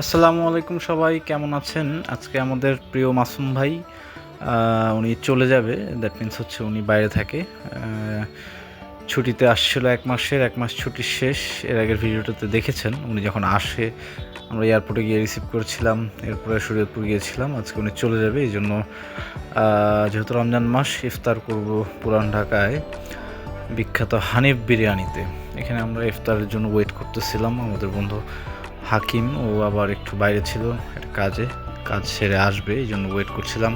আসসালামু আলাইকুম সবাই, কেমন আছেন? আজকে আমাদের প্রিয় মাসুম ভাই উনি চলে যাবে। দ্যাট মিন্স হচ্ছে উনি বাইরে থাকে। ছুটিতে আসছিল এক মাসের, এক মাস ছুটির শেষ। এর আগের ভিডিওটাতে দেখেছেন, উনি যখন আসে, আমরা এয়ারপোর্টে গিয়ে রিসিভ করেছিলাম, এরপরে শরীয়তপুর গিয়েছিলাম, আজকে উনি চলে যাবে। এই জন্য যেহেতু রমজান মাস, ইফতার করব পুরান ঢাকায়। বিখ্যাত হানিফ বিরিয়ানিতে। এখানে আমরা ইফতারের জন্য ওয়েট করতেছিলাম, আমাদের বন্ধু হাকিম, ও আবার একটু বাইরে ছিল একটা কাজে, কাজ সেরে আসবে, এই জন্য ওয়েট করছিলাম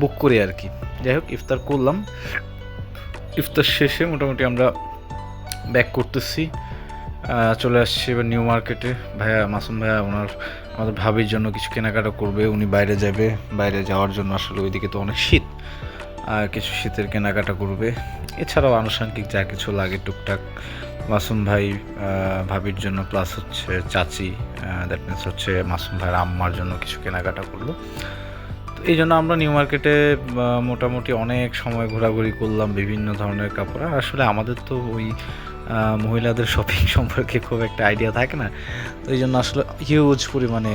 বুক করে আর কি। যাই হোক, ইফতার করলাম। ইফতার শেষে মোটামুটি আমরা ব্যাক করতেছি। চলে আসছি এবার নিউ মার্কেটে ভাইয়া, মাসুম ভাইয়া, ওনার, আমাদের ভাবির জন্য কিছু কেনাকাটা করবে, উনি বাইরে যাবে। বাইরে যাওয়ার জন্য আসলে ওইদিকে তো অনেক শীত। কিছু শীতের কেনাকাটা করবে। এছাড়াও আনুষঙ্গিক যা কিছু লাগে, টুকটাক মাসুম ভাই ভাবির জন্য প্লাস হচ্ছে চাচি দ্যাট মিনস হচ্ছে মাসুম ভাইয়ের আম্মার জন্য কিছু কেনাকাটা করল। তো এই জন্য আমরা নিউ মার্কেটে মোটামুটি অনেক সময় ঘোরাঘুরি করলাম, বিভিন্ন ধরনের কাপড়। আর আসলে আমাদের তো ওই মহিলাদের শপিং সম্পর্কে খুব একটা আইডিয়া থাকে না। তো এই জন্য আসলে হিউজ পরিমাণে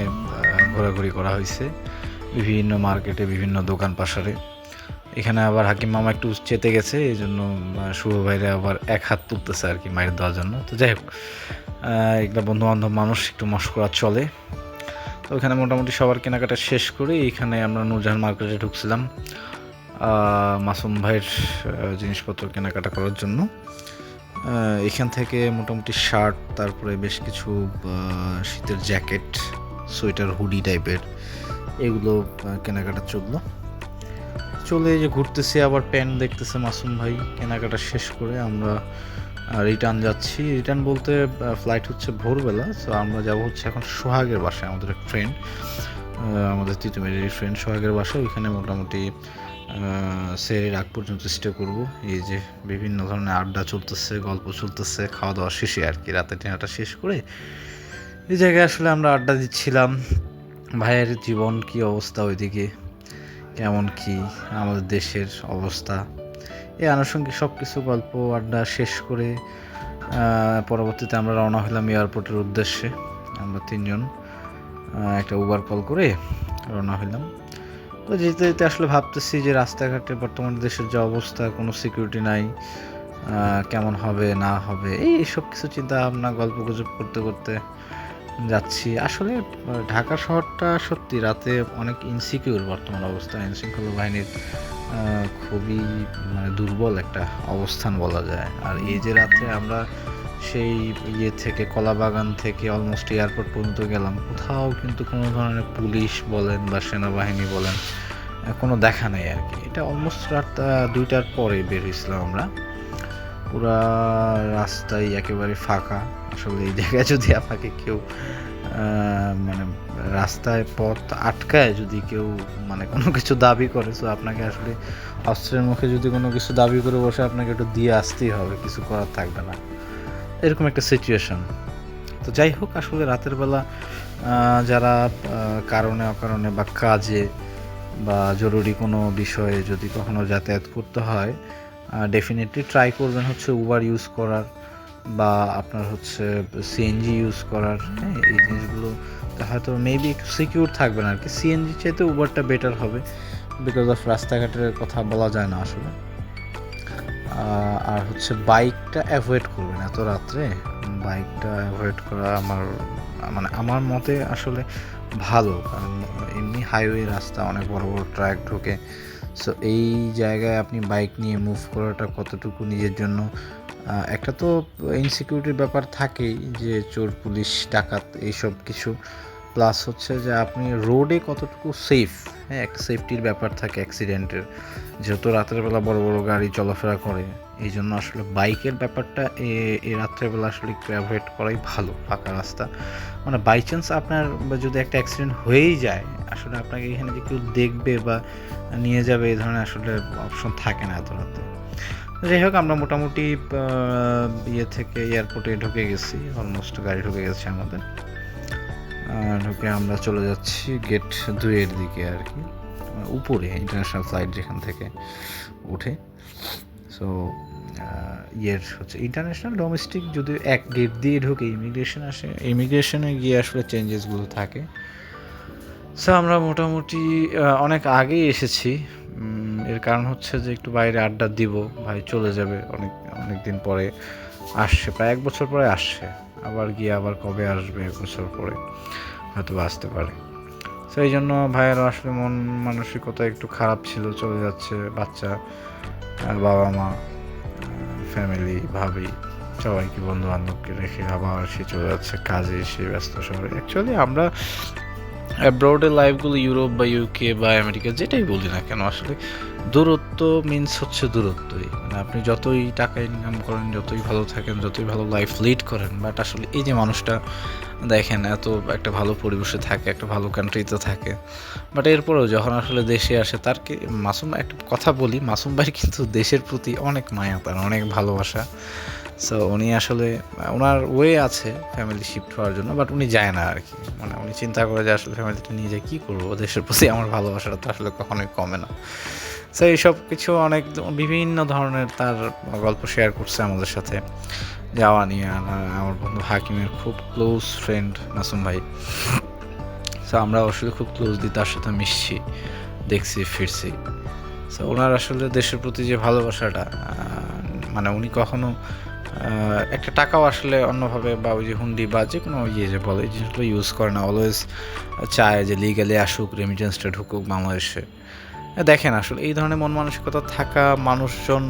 ঘোরাঘুরি করা হয়েছে। বিভিন্ন মার্কেটে বিভিন্ন দোকান পাশারে। এখানে আবার হাকিম মামা একটু চেতে গেছে এই জন্য শুভ ভাইরা আবার এক হাত তুলতেছে আর কি মায়ের দেওয়ার জন্য। তো যাই হোক এগুলা বন্ধু বান্ধব মানুষ একটু মস্করা চলে। তো ওখানে মোটামুটি সবার কেনাকাটা শেষ করে এইখানে আমরা নূরজাহান মার্কেটে ঢুকছিলাম মাসুম ভাইয়ের জিনিসপত্র কেনাকাটা করার জন্য। এখান থেকে মোটামুটি শার্ট, তারপরে বেশ কিছু শীতের জ্যাকেট, সোয়েটার, হুডি টাইপের, এগুলো কেনাকাটা চলল। চলে যে ঘুরতেছি, আবার প্যান্ট দেখতেছে মাসুম ভাই। কেনাকাটা শেষ করে আমরা রিটার্ন যাচ্ছি। রিটার্ন বলতে ফ্লাইট হচ্ছে ভোরবেলা সো আমরা যাব হচ্ছে এখন সোহাগের বাসায়, আমাদের এক ফ্রেন্ড আমাদের তিতুমিরের ফ্রেন্ড সোহাগের বাসায়। ওইখানে মোটামুটি সেরের আগ পর্যন্ত স্টে করব। এই যে বিভিন্ন ধরনের আড্ডা চলতেছে, গল্প চলতেছে খাওয়া দাওয়া শেষে আর কি, রাতের ডিনারটা শেষ করে এই জায়গায় আসলে আমরা আড্ডা দিচ্ছিলাম। ভাইয়ের জীবন, কি অবস্থা ওইদিকে? কেমন কি, আমাদের দেশের অবস্থা। এই আনুষঙ্গিক সব কিছু গল্প, আড্ডা শেষ করে পরবর্তীতে আমরা রওনা হলাম এয়ারপোর্টের উদ্দেশ্যে। আমরা তিনজন একটা উবার কল করে রওনা হলাম। তো যেতে যেতে আসলে ভাবতেছি যে রাস্তাঘাটে বর্তমান দেশের যে অবস্থা, কোনো সিকিউরিটি নাই কেমন হবে, না হবে, এই সব কিছু চিন্তা ভাবনা গল্প গুজব করতে করতে যাচ্ছি। আসলে ঢাকা শহরটা সত্যি রাতে অনেক ইনসিকিউর বর্তমান অবস্থা। আইনশৃঙ্খলা বাহিনীর খুবই মানে দুর্বল একটা অবস্থান বলা যায়। আর এই যে রাতে আমরা সেই ইয়ে থেকে, কলাবাগান থেকে অলমোস্ট এয়ারপোর্ট পর্যন্ত গেলাম, কোথাও কিন্তু কোনো ধরনের পুলিশ বলেন বা সেনাবাহিনী বলেন, কোনো দেখা নেই আর কি। এটা অলমোস্ট রাত দুইটার পরে বের হয়েছিলাম আমরা। পুরা রাস্তাই একেবারে ফাঁকা। আসলে এই জায়গায় যদি আপনাকে কেউ মানে রাস্তায় পথ আটকায়, যদি কেউ মানে কোনো কিছু দাবি করে, তো আপনাকে আসলে অস্ত্রের মুখে যদি কোনো কিছু দাবি করে বসে, আপনাকে একটু দিয়ে আসতেই হবে, কিছু করার থাকবে না। এরকম একটা সিচুয়েশন তো যাই হোক, আসলে রাতের বেলা যারা কারণে, অকারণে বা কাজে বা জরুরি কোনো বিষয়ে যদি কখনো যাতায়াত করতে হয় ডেফিনেটলি ট্রাই করবেন হচ্ছে উবার ইউজ করার বা আপনার হচ্ছে সিএনজি ইউজ করার। হ্যাঁ এই জিনিসগুলো হয়তো মেবি একটু সিকিউর থাকবেন আর কি সিএনজি চাইতে উবারটা বেটার হবে বিকজ অফ রাস্তাঘাটের কথা বলা যায় না আসলে। আর হচ্ছে বাইকটা অ্যাভয়েড করবেন এত রাত্রে। বাইকটা অ্যাভয়েড করা আমার মানে আমার মতে আসলে ভালো। কারণ এমনি হাইওয়ে রাস্তা অনেক বড় বড় ট্র্যাক ঢোকে। সো এই জায়গায় আপনি বাইক নিয়ে মুভ করাটা কতটুকু নিজের জন্য? একটা তো ইনসিকিউরিটির ব্যাপার থাকেই যে চোর, পুলিশ, ডাকাত, এইসব কিছু। প্লাস হচ্ছে যে আপনি রোডে কতটুকু সেফ হ্যাঁ একটা সেফটির ব্যাপার থাকে অ্যাক্সিডেন্টের যেহেতু রাতের বেলা বড় বড় গাড়ি চলাফেরা করে, এই জন্য আসলে বাইকের ব্যাপারটা এ- রাত্রেবেলা আসলে একটু অ্যাভয়েড করাই ভালো, ফাঁকা রাস্তা। মানে বাই চান্স আপনার যদি একটা অ্যাক্সিডেন্ট হয়েই যায়, আসলে আপনাকে এখানে যে কেউ দেখবে বা নিয়ে যাবে এই ধরনের আসলে অপশন থাকে না এত রাতে। যাই হোক, আমরা মোটামুটি ইয়ে থেকে এয়ারপোর্টে ঢুকে গেছি অলমোস্ট গাড়ি ঢুকে গেছে আমাদের। ঢুকে আমরা চলে যাচ্ছি গেট দুইয়ের দিকে আর কি। উপরে ইন্টারন্যাশনাল ফ্লাইট যেখান থেকে উঠে সো ইয়ের হচ্ছে ইন্টারন্যাশনাল ডোমেস্টিক যদি এক গেট দিয়ে ঢুকে ইমিগ্রেশন আসে ইমিগ্রেশনে গিয়ে আসলে চেঞ্জেসগুলো থাকে। সো আমরা মোটামুটি অনেক আগেই এসেছি। এর কারণ হচ্ছে যে একটু বাইরে আড্ডা দিব, ভাই চলে যাবে অনেক অনেক দিন পরে, আসছে, প্রায় এক বছর পরে আসছে। আবার গিয়ে আবার কবে আসবে এক বছর পরে হয়তো আসতে পারে। এই জন্য ভাইয়েরও আসলে মন মানসিকতা একটু খারাপ ছিল, চলে যাচ্ছে বাচ্চা, আর বাবা মা ফ্যামিলি ভাবি, সবাইকে বন্ধু বান্ধবকে রেখে আবার সে চলে যাচ্ছে কাজে, সে ব্যস্ত শহরে। অ্যাকচুয়ালি আমরা অ্যাব্রোডের লাইফগুলো ইউরোপ বা ইউকে বা আমেরিকা যেটাই বলি না কেন, আসলে দূরত্ব মিনস হচ্ছে দূরত্বই। মানে আপনি যতই টাকা ইনকাম করেন, যতই ভালো থাকেন, যতই ভালো লাইফ লিড করেন বাট আসলে এই যে মানুষটা দেখেন, এত একটা ভালো পরিবেশে থাকে, একটা ভালো কান্ট্রিতে থাকে বাট এরপরেও যখন আসলে দেশে আসে, তার কি, মাসুম, একটা কথা বলি, মাসুম ভাই কিন্তু দেশের প্রতি অনেক মায়া, তার অনেক ভালোবাসা। সো উনি আসলে, ওনার ওয়ে আছে ফ্যামিলি শিফট হওয়ার জন্য বাট উনি যায় না আর কি মানে উনি চিন্তা করে যে আসলে ফ্যামিলিটা নিয়ে যায়, কী করব? দেশের প্রতি আমার ভালোবাসাটা তো আসলে কখনোই কমে না। সো এইসব কিছু অনেক বিভিন্ন ধরনের তার গল্প শেয়ার করছে আমাদের সাথে। যাওয়া, নিয়ে আমার বন্ধু হাকিমের খুব ক্লোজ ফ্রেন্ড মাসুম ভাই। সো আমরা আসলে খুব ক্লোজলি তার সাথে মিশছি, দেখছি, ফিরছি। সো ওনার আসলে দেশের প্রতি যে ভালোবাসাটা মানে উনি কখনো একটা টাকাও আসলে অন্যভাবে বা ওই যে হুন্ডি বা যে কোনো ইয়ে যে বলে, এই জিনিসগুলো ইউজ করে না। অলওয়েজ চায় যে লিগালি আসুক রেমিটেন্সটা ঢুকুক বাংলাদেশে। দেখেন আসলে এই ধরনের মন মানসিকতা থাকা মানুষজন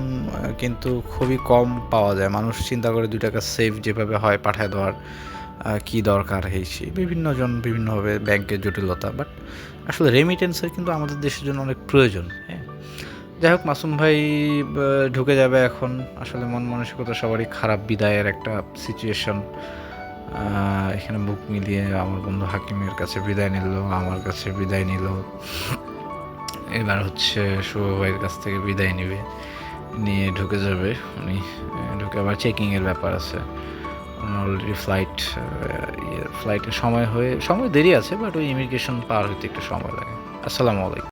কিন্তু খুবই কম পাওয়া যায়। মানুষ চিন্তা করে দুই টাকা সেভ যেভাবে হয় পাঠায় দেওয়ার কি দরকার হয়েছে বিভিন্নজন বিভিন্নভাবে ব্যাংকের জটিলতা বাট আসলে রেমিটেন্সের কিন্তু আমাদের দেশের জন্য অনেক প্রয়োজন হ্যাঁ? যাই হোক মাসুম ভাই ঢুকে যাবে এখন। আসলে মন মানসিকতা সবারই খারাপ, বিদায়ের একটা সিচুয়েশন এখানে বুক মিলিয়ে আমার বন্ধু হাকিমের কাছে বিদায় নিল, আমার কাছে বিদায় নিল। এবার হচ্ছে শুভ ভাইয়ের কাছ থেকে বিদায় নেবে। নিয়ে ঢুকে যাবে উনি। ঢুকে আবার চেকিংয়ের ব্যাপার আছে। অলরেডি ফ্লাইট ফ্লাইটের সময় হয়ে, সময় দেরি আছে বাট ওই ইমিগ্রেশন পার হইতে একটু সময় লাগে। আসসালামু আলাইকুম।